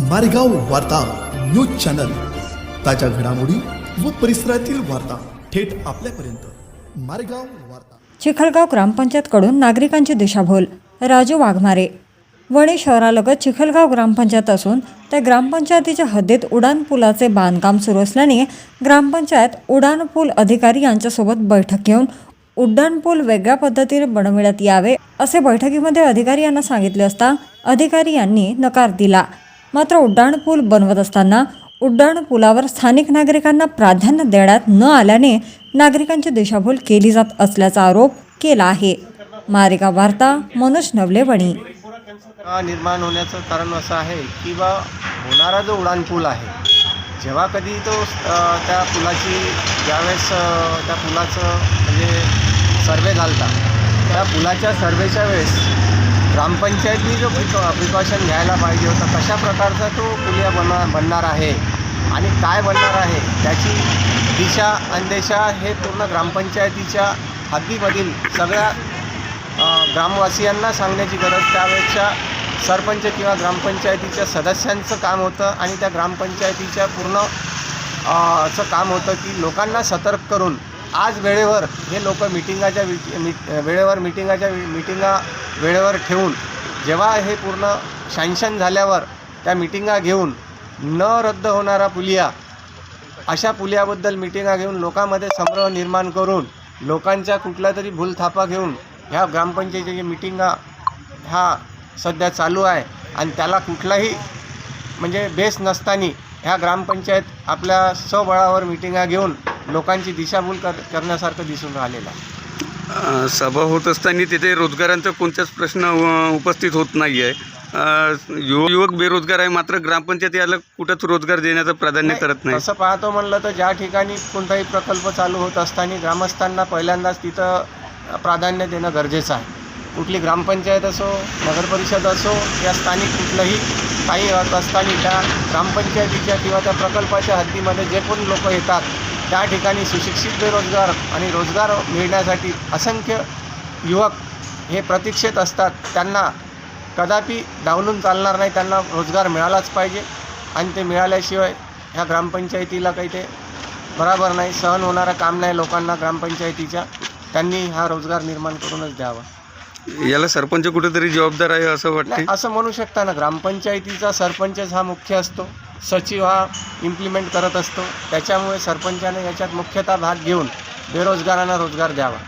मारेगाव वार्ता news channel. ताज्या घडामोडी व परिसरातील वार्ता थेट आपल्यापर्यंत. मारेगाव वार्ता. चिखलगाव ग्रामपंचायतकडून नागरिकांची दिशाभूल राजू वाघमारे. वणी शहरालगत चिखलगाव ग्रामपंचायत असून त्या ग्रामपंचायतीच्या हद्दीत उडान पुलाचे बांधकाम सुरू असल्याने ग्रामपंचायत उडान पूल अधिकारी यांच्यासोबत बैठक घेऊन उड्डाण पूल वेगळ्या पद्धतीने बनविण्यात यावे असे बैठकीमध्ये अधिकारी यांना सांगितले असता अधिकारी यांनी नकार दिला. मात्र उड्डाणपूल बनवत असताना उड्डाणपुलावर स्थानिक नागरिकांना प्राधान्य देण्यात न आल्याने नागरिकांची दिशाभूल केली जात असल्याचा आरोप केला आहे. मारिका वार्ता मनोज नवलेवणी. निर्माण होण्याचं कारण असं आहे की बा होणारा जो उड्डाणपूल आहे जेव्हा कधी तो त्या पुलाची ज्यावेळेस त्या पुलाचं म्हणजे सर्वे घालता त्या पुलाच्या सर्वेच्या वेळेस ग्रामपंचायतनी जो प्रिकॉशन घ्यायला पाहिजे होता कशा प्रकारचा तो पुलिया बना बनणार आहे आणि काय बनणार आहे त्याची दिशा अंदेशा हे पूर्ण ग्रामपंचायतीच्या हद्दीमधील सगळ्या ग्रामवासियांना सांगण्याची गरज त्यापेक्षा सरपंच किंवा ग्रामपंचायतीच्या सदस्यांचं काम होतं आणि त्या ग्रामपंचायतीच्या पूर्ण असं काम होतं की लोकांना सतर्क करून आज वेळेवर हे लोक मिटिंगाच्या वि- मिट वेळेवर मिटिंगाच्या वि- मिटिंगा वेळेवर ठेवून जेव्हा हे पूर्ण सँक्शन झाल्यावर त्या मिटिंगा घेऊन न रद्द होणारा पुलिया अशा पुलियाबद्दल मिटिंगा घेऊन लोकांमध्ये संभ्रम निर्माण करून लोकांच्या कुठला तरी भूलथापा घेऊन ह्या ग्रामपंचायतीच्या मिटिंगा ह्या सध्या चालू आहे आणि त्याला कुठलाही म्हणजे बेस नसताना ह्या ग्रामपंचायत आपल्या स्वबळावर मिटिंगा घेऊन लोकांची दिशाभूल कर करण्यासारखं दिसून राहिलेलं आहे. सभा होत असताना तिथे रोजगारांचा कोणताच प्रश्न उपस्थित होत नाही आहे युवक युवक बेरोजगार आहे मात्र ग्रामपंचायत याला कुठंच रोजगार देण्याचं प्राधान्य करत नाही. तसं पाहतो म्हणलं तर ज्या ठिकाणी कोणताही प्रकल्प चालू होत असताना ग्रामस्थांना पहिल्यांदाच तिथं प्राधान्य देणं गरजेचं आहे. कुठली ग्रामपंचायत असो नगरपरिषद असो या स्थानिक कुठलंही काही असताना त्या ग्रामपंचायतीच्या किंवा त्या प्रकल्पाच्या हद्दीमध्ये जे पण लोक येतात त्या ठिकाणी सुशिक्षित बेरोजगार आणि रोजगार मिळण्यासाठी असंख्य युवक हे प्रतीक्षेत असतात. त्यांना कदापि डावलून चालणार नाही त्यांना रोजगार मिळालाच पाहिजे. आणि ते मिळाल्याशिवाय ह्या ग्रामपंचायतीला काही ते बराबर नाही सहन होणारं काम नाही लोकांना ग्रामपंचायतीच्या. त्यांनी हा रोजगार निर्माण करूनच द्यावा. याला सरपंच कुठेतरी जबाबदार आहे असं वाटते असं म्हणू शकता ना ग्रामपंचायतीचा सरपंचच हा मुख्य असतो. सचिव हा इम्प्लिमेंट करत असतो. त्याच्यामुळे सरपंचाने याच्यात मुख्यतः भाग घेऊन बेरोजगारांना रोजगार द्यावा.